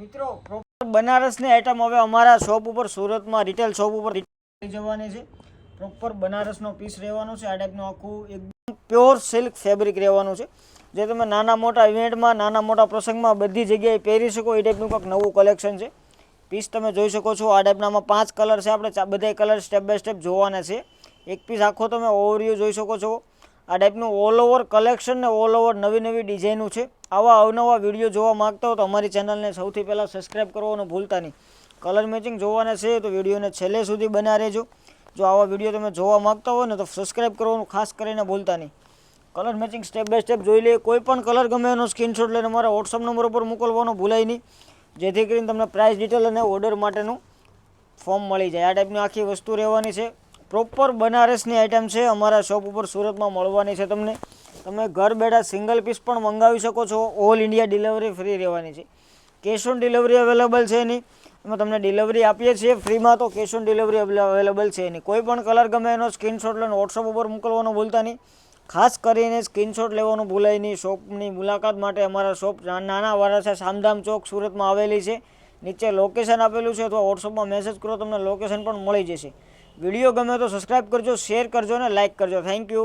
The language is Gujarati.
મિત્રો પ્રોપર બનારસની આઈટમ હવે અમારા શોપ ઉપર, સુરતમાં રિટેલ શોપ ઉપર જવાની છે. પ્રોપર બનારસનો પીસ રહેવાનો છે. આ ટાઈપનું આખું એકદમ પ્યોર સિલ્ક ફેબ્રિક રહેવાનું છે. જે તમે નાના મોટા ઇવેન્ટમાં નાના મોટા પ્રસંગમાં બધી જગ્યાએ પહેરી શકો, એ ટાઈપનું કંઈક નવું કલેક્શન છે. પીસ તમે જોઈ શકો છો, આ ટાઈપનામાં પાંચ કલર છે. આપણે બધાય કલર સ્ટેપ બાય સ્ટેપ જોવાના છે. એક પીસ આખો તમે ઓવરવ્યૂ જોઈ શકો છો. આ ટાઈપનું ઓલ ઓવર કલેક્શન ને ઓલ ઓવર નવી નવી ડિઝાઇનું છે. આવા અવનવા વીડિયો જોવા માંગતા હો તો અમારી ચેનલને સૌથી પહેલાં સબસ્ક્રાઈબ કરવાનું ભૂલતા નહીં. કલર મેચિંગ જોવાના છે તો વિડીયોને છેલ્લે સુધી બના રહેજો. જો આવા વીડિયો તમે જોવા માંગતા હોય ને તો સબસ્ક્રાઈબ કરવાનું ખાસ કરીને ભૂલતા નહીં. Colour matching step by step જોઈ લઈએ. કોઈ પણ કલર ગમે એનો સ્ક્રીનશોટ લઈને મારા વોટ્સઅપ નંબર ઉપર મોકલવાનો ભૂલાય નહીં. જેથી કરીને તમને પ્રાઇસ ડિટેલ અને ઓર્ડર માટેનું ફોર્મ મળી જાય. આ ટાઈપની આખી વસ્તુ રહેવાની છે. પ્રોપર બનારસની આઈટમ છે. અમારા શોપ ઉપર સુરતમાં મળવાની છે તમને. તમે ઘર બેઠા સિંગલ પીસ પણ મંગાવી શકો છો. ઓલ ઇન્ડિયા ડિલિવરી ફ્રી રહેવાની છે. કેશ ઓન ડિલિવરી અવેલેબલ છે નહીં અમે તમને ડિલિવરી આપીએ છીએ. ફ્રીમાં તો કેશ ઓન ડિલિવરી અવેલેબલ છે નહીં કોઈ પણ કલર ગમે એનો સ્ક્રીનશોટ લઈને વોટ્સઅપ ઉપર મોકલવાનું ભૂલતા નહીં. ખાસ કરીને સ્ક્રીનશોટ લેવાનું ભૂલાય નહીં. શોપની મુલાકાત માટે અમારા શોપ નાના વાળા સામધામ ચોક સુરતમાં આવેલી છે. નીચે લોકેશન આપેલું છે અથવા વોટ્સઅપમાં મેસેજ કરો, તમને લોકેશન પણ મળી જશે. વીડિયો ગમે તો સબસ્ક્રાઈબ કરજો શેર કરજો અને લાઇક કરજો. Thank you